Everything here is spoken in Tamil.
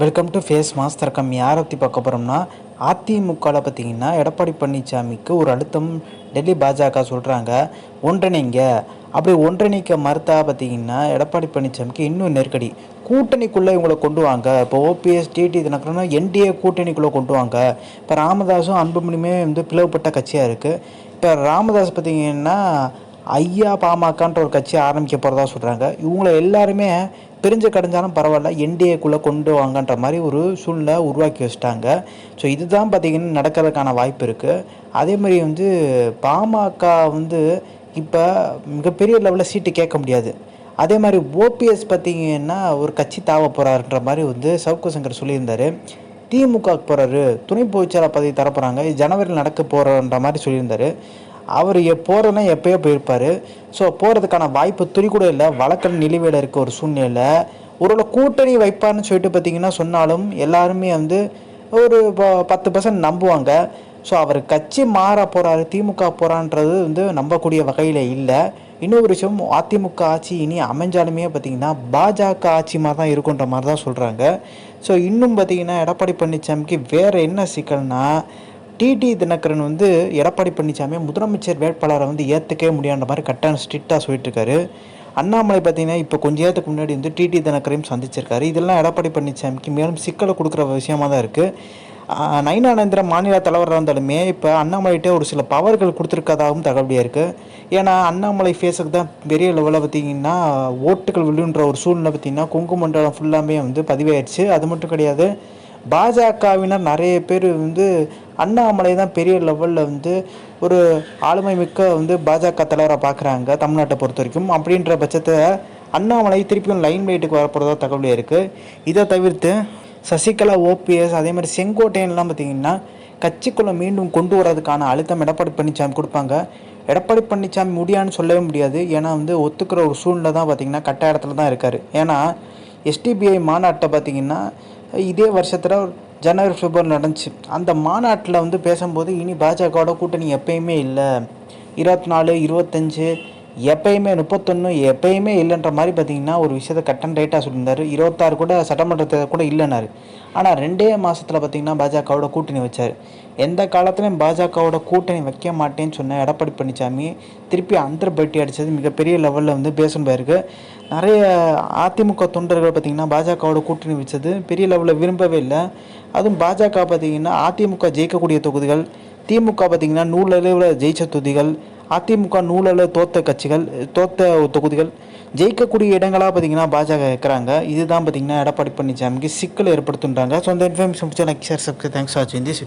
Welcome to face master com யாரை பற்றி பார்க்க போகிறோம்னா அதிமுகவில் பார்த்தீங்கன்னா எடப்பாடி பழனிசாமிக்கு ஒரு அழுத்தம் டெல்லி பாஜக சொல்கிறாங்க ஒன்றிணைங்க. அப்படி ஒன்றிணைக்க மறுத்தா பார்த்தீங்கன்னா எடப்பாடி பழனிசாமிக்கு இன்னும் நெருக்கடி. கூட்டணிக்குள்ளே இவங்களை கொண்டு வாங்க. இப்போ ஓபிஎஸ் டிடி தினகரனா என்டிஏ கூட்டணிக்குள்ளே கொண்டு வாங்க. இப்போ ராமதாஸும் அன்புமணியுமே வந்து பிளவுபட்ட கட்சியாக இருக்குது இப்போ ராமதாஸ் பார்த்தீங்கன்னா ஐயா பாமகன்ற ஒரு கட்சி ஆரம்பிக்க போகிறதா சொல்கிறாங்க இவங்களை எல்லாருமே பிரிஞ்சு கடைஞ்சாலும் பரவாயில்ல என்டிஏக்குள்ளே கொண்டு வாங்கன்ற மாதிரி ஒரு சூழ்நிலை உருவாக்கி வச்சிட்டாங்க. ஸோ இதுதான் பார்த்திங்கன்னா நடக்கிறதுக்கான வாய்ப்பு இருக்குது அதேமாதிரி வந்து பாமக வந்து இப்போ மிகப்பெரிய லெவலில் சீட்டு கேட்க முடியாது. அதே மாதிரி ஓபிஎஸ் பார்த்தீங்கன்னா ஒரு கட்சி தாவ போகிறாருன்ற மாதிரி வந்து சவுக்கு சங்கர் சொல்லியிருந்தாரு. திமுக போகிறாரு துணை பொதுச்செயலாளர் பதவி தரப்போகிறாங்க இது ஜனவரியில் நடக்க போகிறன்ற மாதிரி சொல்லியிருந்தார். அவர் எ எப்போயோ போயிருப்பார். ஸோ போகிறதுக்கான வாய்ப்பு துணி கூட இல்லை. வழக்கல் நிலுவையில் இருக்க ஒரு சூழ்நிலை ஒருவேளை கூட்டணி வைப்பார்னு சொல்லிட்டு பார்த்தீங்கன்னா சொன்னாலும் எல்லாருமே வந்து ஒரு ப- பத்து பர்சன்ட் நம்புவாங்க. ஸோ அவர் கட்சி மாற போகிறாரு திமுக போகிறான்றது வந்து நம்பக்கூடிய வகையில் இல்லை. இன்னொரு விஷயம் அதிமுக ஆட்சி இனி அமைஞ்சாலுமே பார்த்திங்கன்னா பாஜக ஆட்சி மாதிரி தான் இருக்குன்ற மாதிரி தான் சொல்கிறாங்க ஸோ இன்னும் பார்த்தீங்கன்னா எடப்பாடி பழனிசாமிக்கு வேறு என்ன சிக்கல்னால் டிடி தினகரன் வந்து எடப்பாடி பழனிசாமி முதலமைச்சர் வேட்பாளரை வந்து ஏற்றுக்கவே முடியாத மாதிரி கட்டான ஸ்ட்ரிக்டாக சொல்லிட்டுருக்காரு. அண்ணாமலை பார்த்தீங்கன்னா இப்போ கொஞ்ச நேரத்துக்கு முன்னாடி வந்து டிடி தினகரையும் சந்திச்சிருக்காரு. இதெல்லாம் எடப்பாடி பழனிசாமிக்கு மேலும் சிக்கலை கொடுக்குற விஷயமா தான் இருக்குது நயினானந்திர மாநில தலைவராக இருந்தாலுமே இப்போ அண்ணாமலைகிட்டே ஒரு சில பவர்கள் கொடுத்துருக்கதாகவும் தகவலியாக இருக்குது ஏன்னா அண்ணாமலை ஃபேஸுக்கு தான் பெரிய லெவலில் பார்த்திங்கன்னா ஓட்டுகள் விழுன்ற ஒரு சூழ்நிலை பார்த்திங்கன்னா கொங்கு மண்டலம் ஃபுல்லாமே வந்து பதிவாயிடுச்சு. அது மட்டும் கிடையாது பாஜகவினர் நிறைய பேர் வந்து அண்ணாமலை தான் பெரிய லெவலில் வந்து ஒரு ஆளுமை மிக்க வந்து பாஜக தலைவராக பார்க்குறாங்க தமிழ்நாட்டை பொறுத்த வரைக்கும். அப்படின்ற பட்சத்தை அண்ணாமலை திருப்பியும் லைன் லைட்டுக்கு வரப்போகிறதா தகவல் இருக்குது இதை தவிர்த்து சசிகலா ஓபிஎஸ் அதே மாதிரி செங்கோட்டையன்லாம் பார்த்தீங்கன்னா கட்சிக்குள்ளே மீண்டும் கொண்டு வரதுக்கான அழுத்தம் எடப்பாடி பழனிசாமி கொடுப்பாங்க. எடப்பாடி பழனிசாமி முடியான்னு சொல்லவே முடியாது. ஏன்னா வந்து ஒத்துக்கிற ஒரு சூழ்நிலை தான் பார்த்தீங்கன்னா கட்ட இடத்துல தான் இருக்கார். ஏன்னா எஸ்டிபிஐ மாநாட்டை பார்த்தீங்கன்னா இதே வருஷத்தில் ஜனவரி பிப்ரவரி நடந்துச்சு. அந்த மாநாட்டில் வந்து பேசும்போது இனி பாஜகவோட கூட்டணி எப்பயுமே இல்லை. இருபத்தி நாலு இருபத்தஞ்சு எப்பயுமே முப்பத்தொன்று எப்பயுமே இல்லைன்ற மாதிரி பார்த்தீங்கன்னா ஒரு விஷயத்தை கட்டன் ரைட்டாக சொல்லியிருந்தார். இருபத்தாறு கூட சட்டமன்றத்தை கூட இல்லைனாரு. ஆனால் ரெண்டே மாதத்தில் பார்த்தீங்கன்னா பாஜகவோட கூட்டணி வச்சார். எந்த காலத்துலையும் பாஜகவோட கூட்டணி வைக்க மாட்டேன்னு சொன்ன எடப்பாடி பழனிசாமி திருப்பி அந்தர் பட்டி அடித்தது மிகப்பெரிய லெவலில் வந்து பேசும் போயிருக்கு நிறைய அதிமுக தொண்டர்கள் பார்த்திங்கன்னா பாஜகவோட கூட்டணி வச்சது பெரிய லெவலில் விரும்பவே இல்லை. அதுவும் பாஜக பார்த்திங்கன்னா அதிமுக ஜெயிக்கக்கூடிய தொகுதிகள் திமுக பார்த்திங்கன்னா நூலளவில் ஜெயிச்ச தொகுதிகள் அதிமுக நூலளவில் தோத்த கட்சிகள் தோத்த தொகுதிகள் ஜெயிக்கக்கூடிய இடங்களாக பார்த்தீங்கன்னா பாஜக இருக்கிறாங்க. இதுதான் பார்த்தீங்கன்னா எடப்பாடி பழனிசாமிக்கு சிக்கல் ஏற்படுத்துன்றாங்க. ஸோ அந்த இன்ஃபர்மேஷன் பிடிச்சா லைக் ஷேர் சப்ஸ்கிரைப் தேங்க்ஸ் வாட்சிங் திஸ்